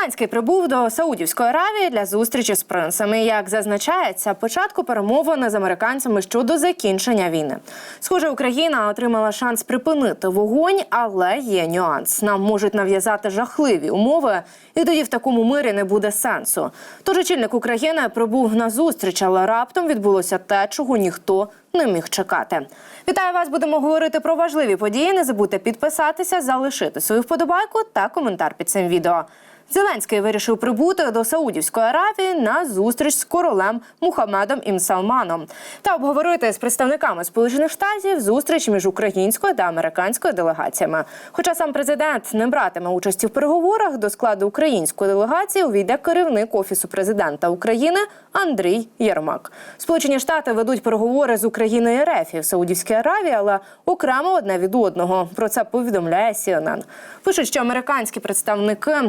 Зеленський прибув до Саудівської Аравії для зустрічі з принцами. Як зазначається, початку перемовини з американцями щодо закінчення війни. Схоже, Україна отримала шанс припинити вогонь, але є нюанс. Нам можуть нав'язати жахливі умови, і тоді в такому мирі не буде сенсу. Тож очільник України прибув на зустріч, але раптом відбулося те, чого ніхто не міг чекати. Вітаю вас! Будемо говорити про важливі події. Не забудьте підписатися, залишити свою вподобайку та коментар під цим відео. Зеленський вирішив прибути до Саудівської Аравії на зустріч з королем Мухаммедом Ім Салманом та обговорити з представниками Сполучених Штатів зустріч між українською та американською делегаціями. Хоча сам президент не братиме участі в переговорах, до складу української делегації увійде керівник офісу президента України Андрій Єрмак. Сполучені Штати ведуть переговори з Україною і в Саудівській Аравії, але окремо одне від одного. Про це повідомляє CNN. Пишуть, що американські представники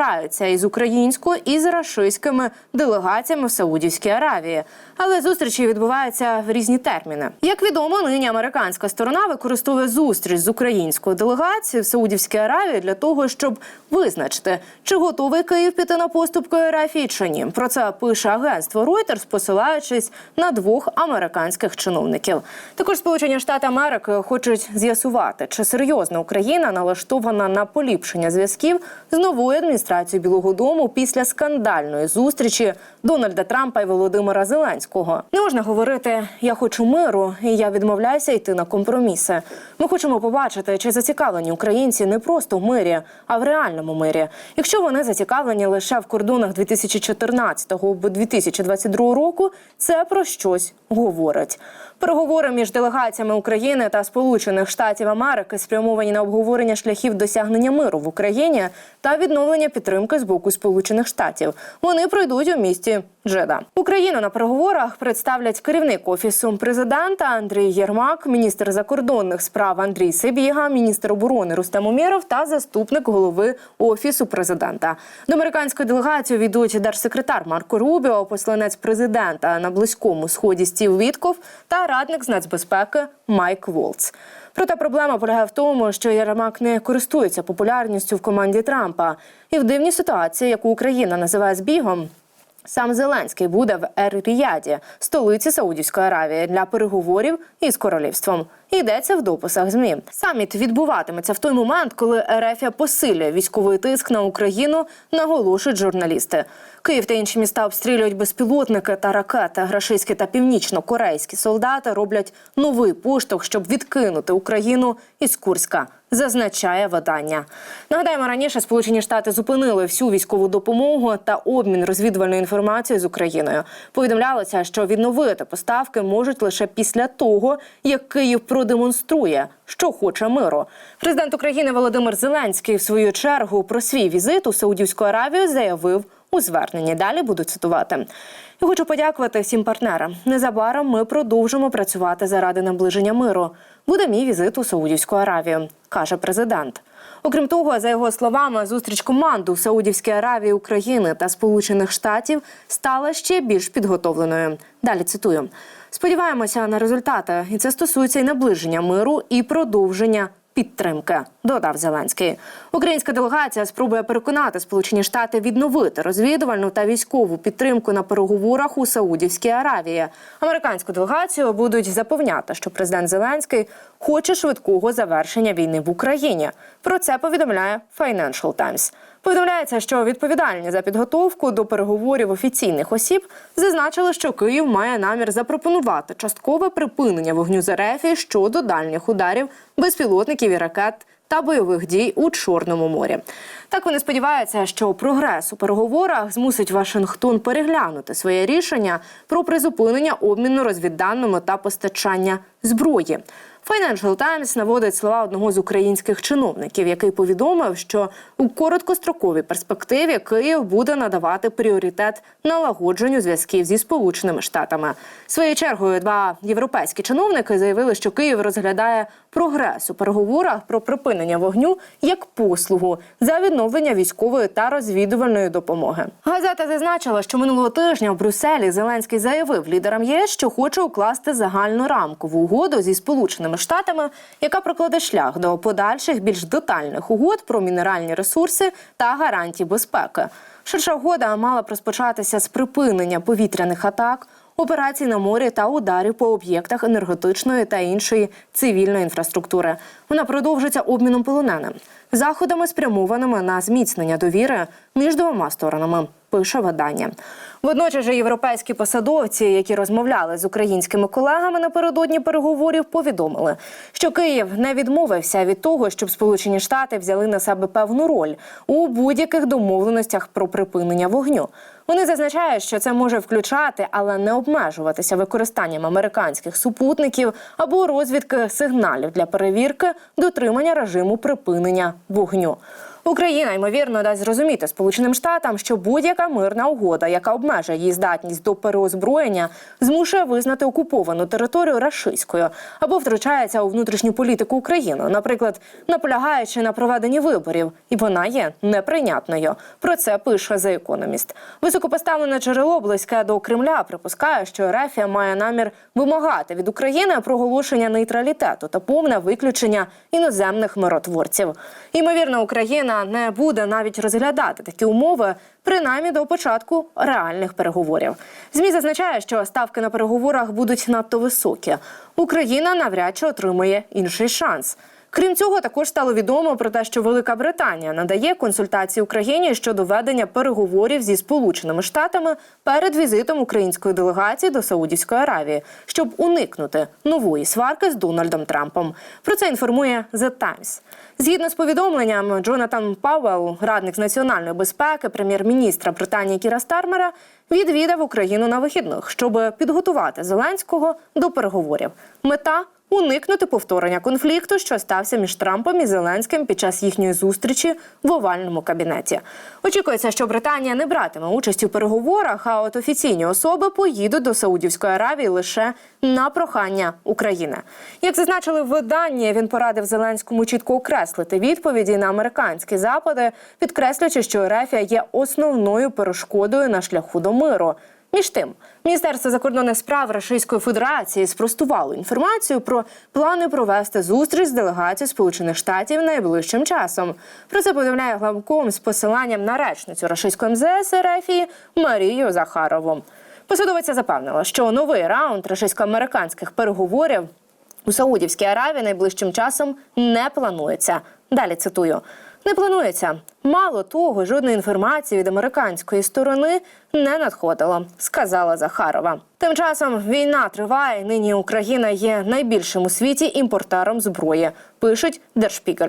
зустрічаються із українською і з рашистськими делегаціями в Саудівській Аравії. Але зустрічі відбуваються в різні терміни. Як відомо, нині американська сторона використовує зустріч з українською делегацією в Саудівській Аравії для того, щоб визначити, чи готовий Київ піти на поступки РФ чи ні. Про це пише агентство Reuters, посилаючись на двох американських чиновників. Також Сполучені Штати Америки хочуть з'ясувати, чи серйозно Україна налаштована на поліпшення зв'язків з новою адміністрацією Білого Дому після скандальної зустрічі Дональда Трампа і Володимира Зеленського. Не можна говорити Я хочу миру, і я відмовляюся йти на компроміси. Ми хочемо побачити, чи зацікавлені українці не просто в мирі, а в реальному мирі. Якщо вони зацікавлені лише в кордонах 2014 або 2022 року, це про щось говорить. Переговори між делегаціями України та Сполучених Штатів Америки спрямовані на обговорення шляхів досягнення миру в Україні та відновлення підтримки з боку Сполучених Штатів. Вони пройдуть у місті Джеда. Україну на переговорах представлять керівник офісу президента Андрій Єрмак, міністр закордонних справ Андрій Сибіга, міністр оборони Рустем Умєров та заступник голови офісу президента. До американської делегації війдуть держсекретар Марко Рубіо, посланець президента на близькому сході Стів Вітков та радник з нацбезпеки Майк Волц. Проте проблема полягає в тому, що Єрмак не користується популярністю в команді Трампа, і в дивній ситуації, яку Україна називає збігом. Сам Зеленський буде в Ер-Ріяді, столиці Саудівської Аравії, для переговорів із королівством. Йдеться в дописах змі. Саміт відбуватиметься в той момент, коли РФ посилює військовий тиск на Україну, наголошують журналісти. Київ та інші міста обстрілюють безпілотники та ракети. Рашистські та північно-корейські солдати роблять новий поштовх, щоб відкинути Україну із Курська. Зазначає видання. Нагадаємо, раніше Сполучені Штати зупинили всю військову допомогу та обмін розвідувальною інформацією з Україною. Повідомлялося, що відновити поставки можуть лише після того, як Київ продемонструє, що хоче миру. Президент України Володимир Зеленський в свою чергу про свій візит у Саудівську Аравію заявив у зверненні. Далі буду цитувати. Я хочу подякувати всім партнерам. Незабаром ми продовжимо працювати заради наближення миру. Буде мій візит у Саудівську Аравію, каже президент. Окрім того, за його словами, зустріч команду Саудівській Аравії України та Сполучених Штатів стала ще більш підготовленою. Далі цитую: сподіваємося на результати, і це стосується і наближення миру і продовження. Підтримки додав Зеленський. Українська делегація спробує переконати Сполучені Штати відновити розвідувальну та військову підтримку на переговорах у Саудівській Аравії. Американську делегацію будуть запевняти, що президент Зеленський хоче швидкого завершення війни в Україні. Про це повідомляє Financial Times. Повідомляється, що відповідальні за підготовку до переговорів офіційних осіб зазначили, що Київ має намір запропонувати часткове припинення вогню з РФ щодо дальніх ударів безпілотників і ракет та бойових дій у Чорному морі. Так вони сподіваються, що прогрес у переговорах змусить Вашингтон переглянути своє рішення про призупинення обміну розвідданими та постачання зброї. Financial Times наводить слова одного з українських чиновників, який повідомив, що у короткостроковій перспективі Київ буде надавати пріоритет налагодженню зв'язків зі Сполученими Штатами. Своєю чергою два європейські чиновники заявили, що Київ розглядає прогрес у переговорах про припинення вогню як послугу за відновлення військової та розвідувальної допомоги. Газета зазначила, що минулого тижня в Брюсселі Зеленський заявив лідерам ЄС, що хоче укласти загальну рамкову угоду зі сполученими Штатами, яка прокладе шлях до подальших більш детальних угод про мінеральні ресурси та гарантії безпеки. Ширша угода мала б розпочатися з припинення повітряних атак, операцій на морі та ударів по об'єктах енергетичної та іншої цивільної інфраструктури. Вона продовжиться обміном полоненим, заходами спрямованими на зміцнення довіри між двома сторонами. Пише видання. Водночас же європейські посадовці, які розмовляли з українськими колегами напередодні переговорів, повідомили, що Київ не відмовився від того, щоб Сполучені Штати взяли на себе певну роль у будь-яких домовленостях про припинення вогню. Вони зазначають, що це може включати, але не обмежуватися використанням американських супутників або розвідки сигналів для перевірки дотримання режиму припинення вогню. Україна ймовірно дасть зрозуміти Сполученим Штатам, що будь-яка мирна угода, яка обмежує її здатність до переозброєння, змушує визнати окуповану територію рашистською або втручається у внутрішню політику України, наприклад, наполягаючи на проведенні виборів, і вона є неприйнятною. Про це пише The Economist. Високопоставлене джерело близьке до Кремля припускає, що Рефія має намір вимагати від України проголошення нейтралітету та повне виключення іноземних миротворців. Ймовірно, Україна не буде навіть розглядати такі умови. Принаймні до початку реальних переговорів. ЗМІ зазначає, що ставки на переговорах будуть надто високі. Україна навряд чи отримує інший шанс. Крім цього, також стало відомо про те, що Велика Британія надає консультації Україні щодо ведення переговорів зі Сполученими Штатами перед візитом української делегації до Саудівської Аравії, щоб уникнути нової сварки з Дональдом Трампом. Про це інформує The Times. Згідно з повідомленням, Джонатан Пауелл, радник з національної безпеки, прем'єр-міністра Британії Кіра Стармера, відвідав Україну на вихідних, щоб підготувати Зеленського до переговорів. Мета уникнути повторення конфлікту, що стався між Трампом і Зеленським під час їхньої зустрічі в овальному кабінеті. Очікується, що Британія не братиме участь у переговорах, а от офіційні особи поїдуть до Саудівської Аравії лише на прохання України. Як зазначили в виданні, він порадив Зеленському чітко окреслити відповіді на американські запити, підкреслюючи, що Ерефія є основною перешкодою на шляху до миру. Між тим, Міністерство закордонних справ Російської Федерації спростувало інформацію про плани провести зустріч з делегацією Сполучених Штатів найближчим часом. Про це повідомляє главком з посиланням на речницю російської МЗС РФ Марію Захарову. Посадовиця запевнила, що новий раунд російсько-американських переговорів у Саудівській Аравії найближчим часом не планується. Далі цитую. Не планується. Мало того, жодної інформації від американської сторони не надходило, сказала Захарова. Тим часом війна триває. Нині Україна є найбільшим у світі імпортером зброї. Пишуть Держпігель.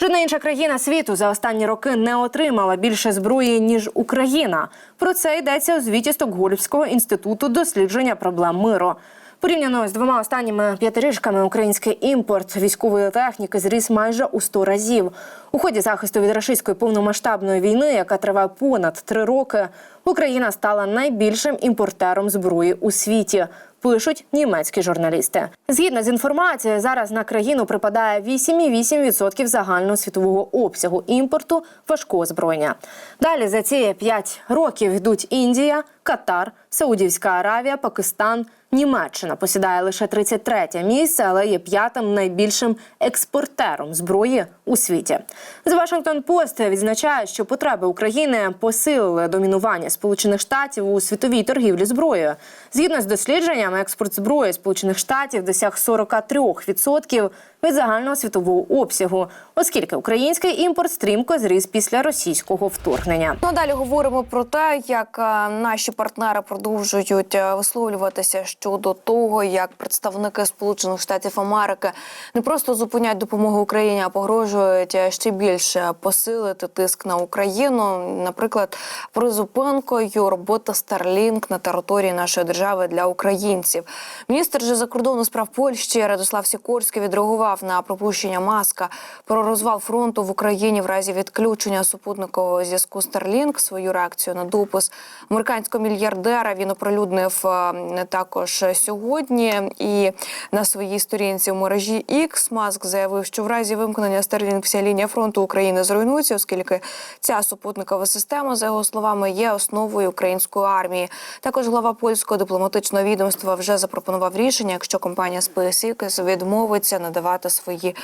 Жодна інша країна світу за останні роки не отримала більше зброї ніж Україна. Про це йдеться у звіті Стокгольмського інституту дослідження проблем миру. Порівняно з двома останніми п'ятиріжками український імпорт військової техніки зріс майже у 100 разів. У ході захисту від рашистської повномасштабної війни, яка триває понад три роки, Україна стала найбільшим імпортером зброї у світі. Пишуть німецькі журналісти. Згідно з інформацією, зараз на країну припадає 8,8% загального світового обсягу імпорту важкого озброєння. Далі за ці 5 років йдуть Індія, Катар, Саудівська Аравія, Пакистан. Німеччина посідає лише 33 місце, але є п'ятим найбільшим експортером зброї у світі. The Washington Post відзначає, що потреби України посилили домінування Сполучених Штатів у світовій торгівлі зброєю. Згідно з дослідженням, експорт зброї Сполучених Штатів досяг 43% від загального світового обсягу, оскільки український імпорт стрімко зріс після російського вторгнення. Ну, далі говоримо про те, як е, наші партнери продовжують е, висловлюватися щодо того, як представники Сполучених Штатів Америки не просто зупиняють допомогу Україні, а погрожують е, ще більше посилити тиск на Україну. Наприклад, призупинкою роботи Starlink на території нашої держави для українців. Міністр же закордонних справ Польщі Радослав Сікорський відреагував відреагував на пропущення маска про розвал фронту в Україні в разі відключення супутникового зв'язку Starlink. Свою реакцію на допис американського мільярдера він оприлюднив е, також сьогодні. І на своїй сторінці в мережі X Маск заявив, що в разі вимкнення Starlink вся лінія фронту України зруйнується, оскільки ця супутникова система, за його словами, є основою української армії. Також глава польського дипломатичного відомства вже запропонував рішення, якщо компанія SpaceX відмовиться надавати свої.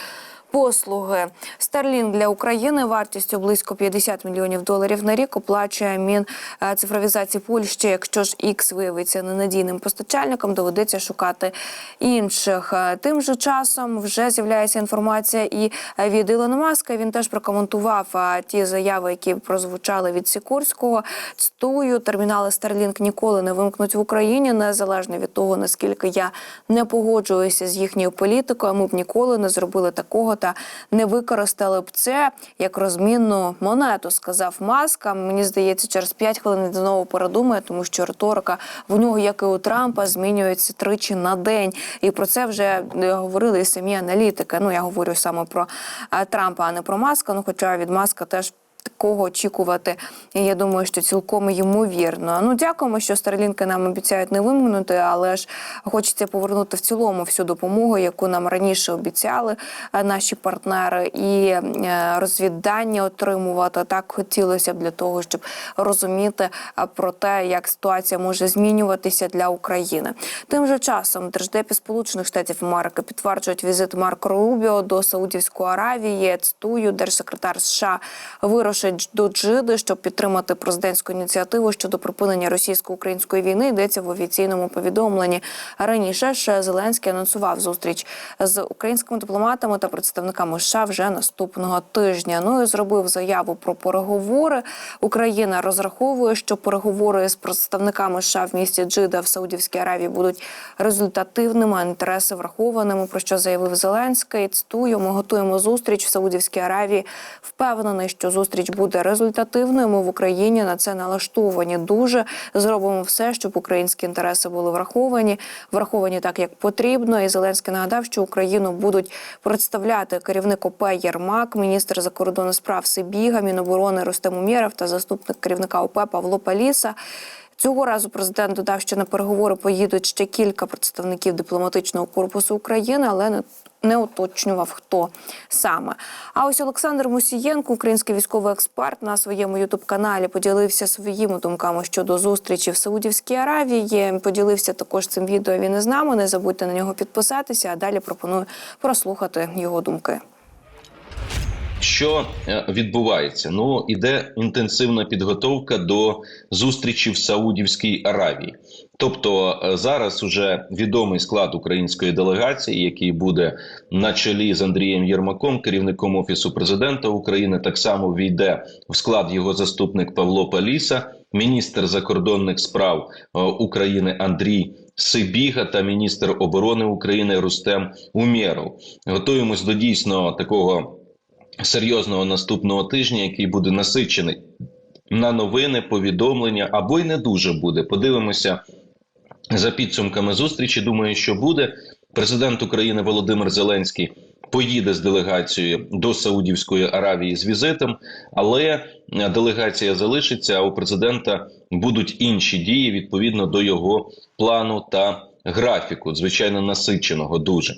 Послуги Starlink для України вартістю близько 50 мільйонів доларів на рік оплачує Мінцифровізації Польщі. Якщо ж X виявиться ненадійним постачальником, доведеться шукати інших. Е, Тим же часом вже з'являється інформація і е, від Ілона Маска. Він теж прокоментував е, ті заяви, які прозвучали від Сікорського. Цитую, термінали Starlink ніколи не вимкнуть в Україні, незалежно від того наскільки я не погоджуюся з їхньою політикою. Ми б ніколи не зробили такого та не використали б це як розмінну монету. Сказав Маска. Мені здається, через 5 хвилин він знову передумає, тому що риторика в нього, як і у Трампа, змінюється тричі на день. І про це вже е, говорили і самі аналітики. Ну я говорю саме про е, Трампа, а не про Маска. Ну, хоча від Маска теж. Такого очікувати, я думаю, що цілком ймовірно. Ну дякуємо, що Старлінки нам обіцяють не вимкнути, але ж хочеться повернути в цілому всю допомогу, яку нам раніше обіцяли е, наші партнери, і е, розвіддання отримувати. Так хотілося б для того, щоб розуміти е, про те, як ситуація може змінюватися для України. Тим же часом держдепі Сполучених Штатів Америки підтверджують візит Марко Рубіо до Саудівської Аравії. Цитую, держсекретар США вирушить до Джиди, щоб підтримати президентську ініціативу щодо припинення російсько-української війни. Йдеться в офіційному повідомленні. Раніше ж Зеленський анонсував зустріч з українськими дипломатами та представниками США вже наступного тижня. Ну і зробив заяву про переговори. Україна розраховує, що переговори з представниками США в місті Джида в Саудівській Аравії будуть результативними, а інтереси врахованими. Про що заявив Зеленський. Цитую, ми готуємо зустріч в Саудівській Аравії. Впевнений, що зустріч буде результативною. Ми в Україні на це налаштовані. Дуже зробимо все, щоб українські інтереси були враховані, враховані так, як потрібно. І Зеленський нагадав, що Україну будуть представляти керівник ОП Єрмак, міністр закордонних справ Сибіга, Міноборони Рустем Умєров та заступник керівника ОП Павло Паліса. Цього разу президент додав, що на переговори поїдуть ще кілька представників дипломатичного корпусу України, але не уточнював, хто саме. А ось Олександр Мусієнко, український військовий експерт, на своєму ютуб-каналі поділився своїми думками щодо зустрічі в Саудівській Аравії. Поділився також цим відео. Він із нами. Не забудьте на нього підписатися. А далі пропоную прослухати його думки. Що е, відбувається? Ну іде інтенсивна підготовка до зустрічі в Саудівській Аравії. Тобто е, зараз уже відомий склад української делегації, який буде на чолі з Андрієм Єрмаком, керівником офісу президента України, так само війде в склад його заступник Павло Паліса, міністр закордонних справ е, України Андрій. Сибіга та міністр оборони України Рустем Умєров. Готуємось до дійсно такого серйозного наступного тижня, який буде насичений на новини, повідомлення або й не дуже буде. Подивимося за підсумками зустрічі. Думаю, що буде. Президент України Володимир Зеленський поїде з делегацією до Саудівської Аравії з візитом, але делегація залишиться. А у президента будуть інші дії відповідно до його плану та графіку, звичайно, насиченого дуже.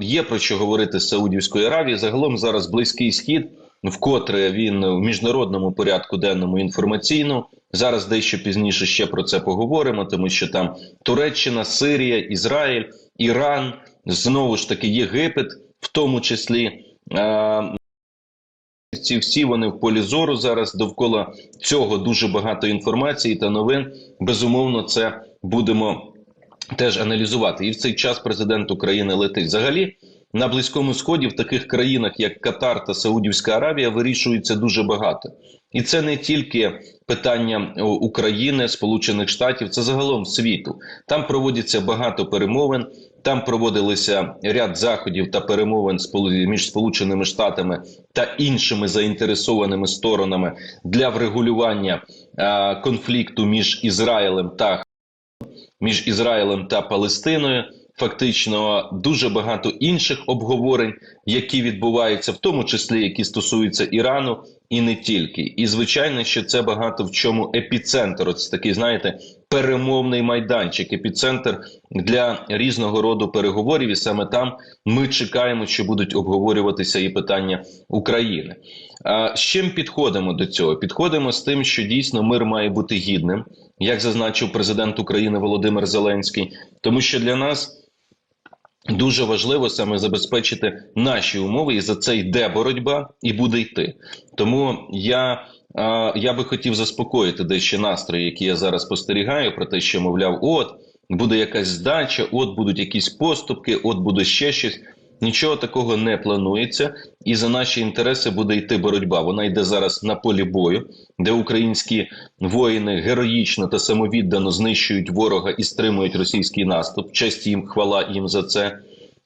Є про що говорити з Саудівської Аравії. Загалом зараз близький схід, вкотре він в міжнародному порядку денному інформаційно. Зараз дещо пізніше ще про це поговоримо, тому що там Туреччина, Сирія, Ізраїль, Іран, знову ж таки Єгипет, в тому числі. А, ці всі вони в полі зору зараз довкола цього дуже багато інформації та новин. Безумовно, це будемо теж аналізувати. І в цей час президент України летить. Взагалі на близькому сході, в таких країнах, як Катар та Саудівська Аравія, вирішується дуже багато. І це не тільки питання України, Сполучених Штатів, це загалом світу. Там проводиться багато перемовин. Там проводилися ряд заходів та перемовин між Сполученими Штатами та іншими заінтересованими сторонами для врегулювання конфлікту між Ізраїлем та між Ізраїлем та Палестиною. Фактично дуже багато інших обговорень, які відбуваються, в тому числі які стосуються Ірану, і не тільки. І звичайно, що це багато в чому епіцентр. Ось такий, знаєте, перемовний майданчик, епіцентр для різного роду переговорів. І саме там ми чекаємо, що будуть обговорюватися і питання України. А з чим підходимо до цього? Підходимо з тим, що дійсно мир має бути гідним, як зазначив президент України Володимир Зеленський, тому що для нас. Дуже важливо саме забезпечити наші умови, і за це йде боротьба і буде йти. Тому я, е, я би хотів заспокоїти дещо настрої, які я зараз спостерігаю, про те, що мовляв, от буде якась здача, от будуть якісь поступки, от буде ще щось. Нічого такого не планується, і за наші інтереси буде йти боротьба. Вона йде зараз на полі бою, де українські воїни героїчно та самовіддано знищують ворога і стримують російський наступ. Честь їм, хвала їм за це.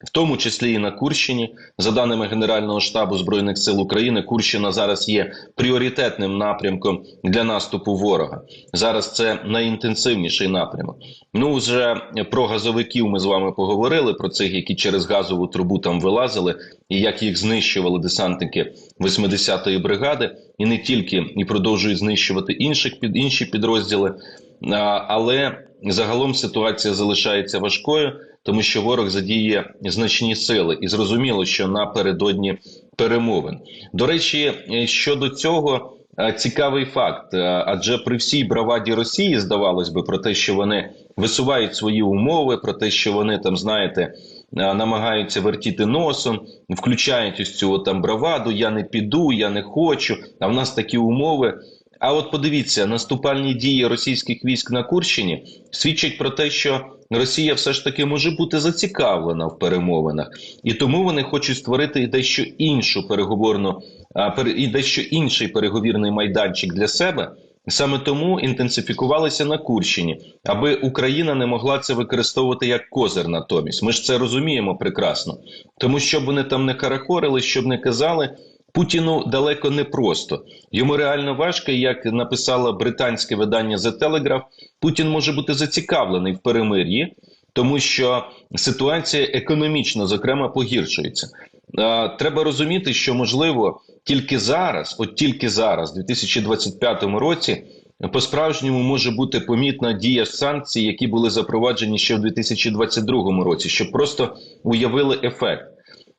В тому числі і на Курщині, за даними Генерального штабу збройних сил України, Курщина зараз є пріоритетним напрямком для наступу ворога. Зараз це найінтенсивніший напрямок. Ну вже про газовиків ми з вами поговорили про цих, які через газову трубу там вилазили, і як їх знищували десантники 80-ї бригади, і не тільки і продовжують знищувати інших під інші підрозділи. Але загалом ситуація залишається важкою, тому що ворог задіє значні сили, і зрозуміло, що напередодні перемовин. До речі, е, щодо цього. е, Цікавий факт, е, адже при всій браваді Росії здавалось би про те, що вони висувають свої умови, про те, що вони там знаєте намагаються вертіти носом, включають ось цю там браваду. Я не піду, я не хочу. А в нас такі умови. А от подивіться, наступальні дії російських військ на Курщині свідчать про те, що Росія все ж таки може бути зацікавлена в перемовинах, і тому вони хочуть створити дещо іншу переговорну і дещо інший переговірний майданчик для себе. Саме тому інтенсифікувалися на Курщині, аби Україна не могла це використовувати як козир натомість. Ми ж це розуміємо прекрасно, тому щоб вони там не карахорили, щоб не казали. Путіну далеко не просто. Йому реально важко, як написало британське видання The Telegraph, Путін може бути зацікавлений в перемир'ї, тому що ситуація економічно, зокрема, погіршується. Треба розуміти, що можливо тільки зараз, от тільки зараз, в 2025 році, по-справжньому може бути помітна дія санкцій, які були запроваджені ще в 2022 році, щоб просто уявили ефект.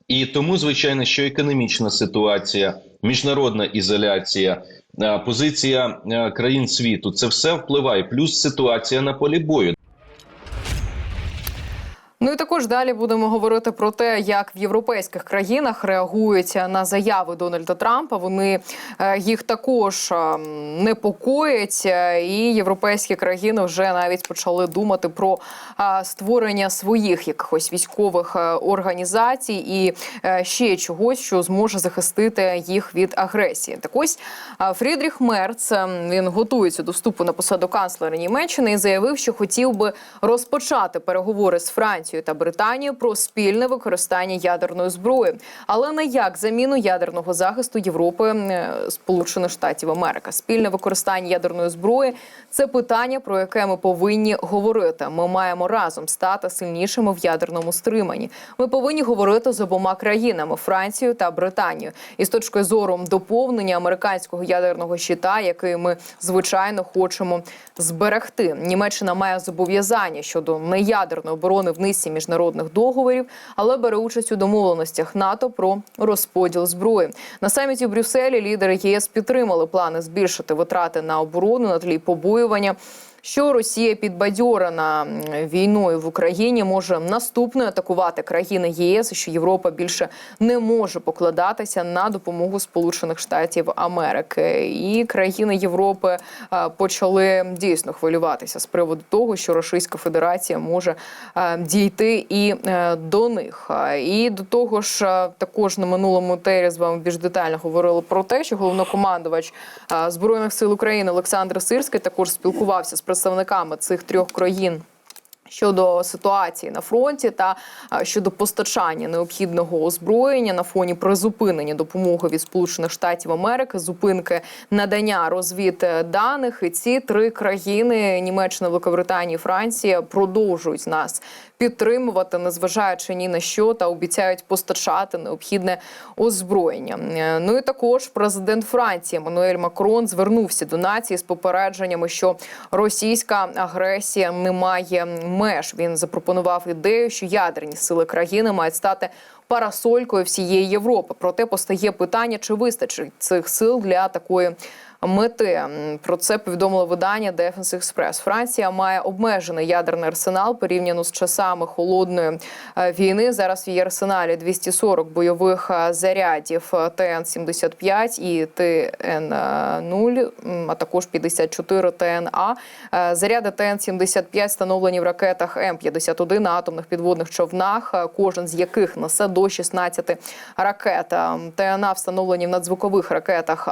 І тому, звичайно, що економічна ситуація, міжнародна ізоляція, е, позиція е, країн світу це все впливає. Плюс ситуація на полі бою. Ну і також далі будемо говорити про те, як в європейських країнах реагують на заяви Дональда Трампа. Вони е, їх також е, непокоять, е, і європейські країни вже навіть почали думати про створення своїх якихось військових організацій і ще чогось, що зможе захистити їх від агресії. Так ось Фрідріх Мерц він готується до вступу на посаду канцлера Німеччини і заявив, що хотів би розпочати переговори з Францією та Британією про спільне використання ядерної зброї, але не як заміну ядерного захисту Європи е, Сполучених Штатів Америки. Спільне використання ядерної зброї це питання, про яке ми повинні говорити. Ми маємо разом стати сильнішими в ядерному стриманні. Ми повинні говорити з обома країнами Францією та Британією. І з точки зору доповнення американського ядерного щита, який ми звичайно хочемо зберегти. Німеччина має зобов'язання щодо неядерної оборони в низці міжнародних договорів, але бере участь у домовленостях НАТО про розподіл зброї. На саміті в Брюсселі лідери ЄС підтримали плани збільшити витрати на оборону на тлі побоювання. Що Росія підбадьорена війною в Україні може наступною атакувати країни ЄС, що Європа більше не може покладатися на допомогу Сполучених Штатів Америки, і країни Європи почали дійсно хвилюватися з приводу того, що Російська Федерація може дійти і е, до них. І до того ж, також на минулому тері з вами більш детально говорили про те, що головнокомандувач збройних сил України Олександр Сирський також спілкувався з представниками цих трьох країн. Щодо ситуації на фронті та щодо постачання необхідного озброєння на фоні призупинення допомоги від Сполучених Штатів Америки, зупинки надання розвідданих, і ці три країни Німеччина, Великобританія, і Франція продовжують нас підтримувати, незважаючи ні на що, та обіцяють постачати необхідне озброєння. Е, Ну і також президент Франції Еммануель Макрон звернувся до нації з попередженнями, що російська агресія не має меж. Він запропонував ідею, що ядерні сили країни мають стати парасолькою всієї Європи. Проте постає питання, чи вистачить цих сил для такої. Мети про це повідомило видання Defense Express. Франція має обмежений ядерний арсенал порівняно з часами холодної е, війни. Зараз в її арсеналі 240 бойових е, зарядів е, ТН-75 і ТН-0, а також 54 ТНА. Заряди ТН-75 встановлені в ракетах М-51 на атомних підводних човнах, кожен з яких несе до 16 ракет. Е, ТНА встановлені в надзвукових ракетах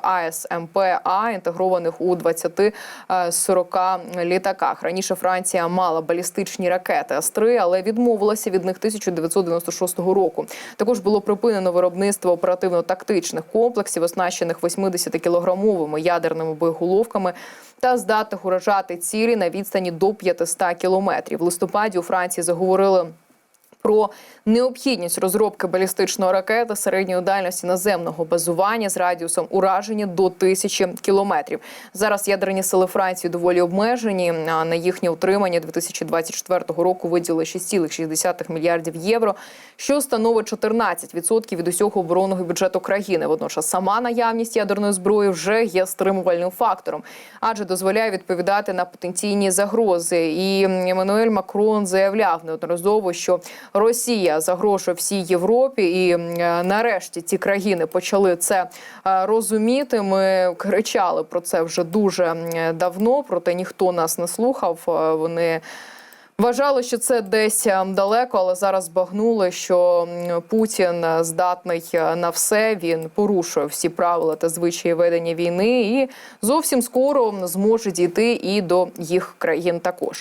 Інтегрованих у 20-40 літаках. Раніше Франція мала балістичні ракети С-3, але відмовилася від них 1996 року. Також було припинено виробництво оперативно-тактичних комплексів, оснащених 80-кілограмовими ядерними боєголовками та здатних уражати цілі на відстані до 500 кілометрів. В листопаді у Франції заговорили про необхідність розробки балістичної ракети середньої дальності наземного базування з радіусом ураження до тисячі кілометрів. Зараз ядерні сили Франції доволі обмежені. На їхнє утримання 2024 року виділили 6,6 мільярдів євро, що становить 14% від усього оборонного бюджету країни. Водночас сама наявність ядерної зброї вже є стримувальним фактором, адже дозволяє відповідати на потенційні загрози. І Еммануель Макрон заявляв неодноразово, що Росія загрожує всій Європі, і е, нарешті ці країни почали це е, розуміти. Ми кричали про це вже дуже давно, проте ніхто нас не слухав. Е, Вони Вважали, що це десь е, далеко, але зараз збагнули, що Путін е, здатний е, на все. Він порушує всі правила та звичаї ведення війни, і зовсім скоро зможе дійти і до їх країн також.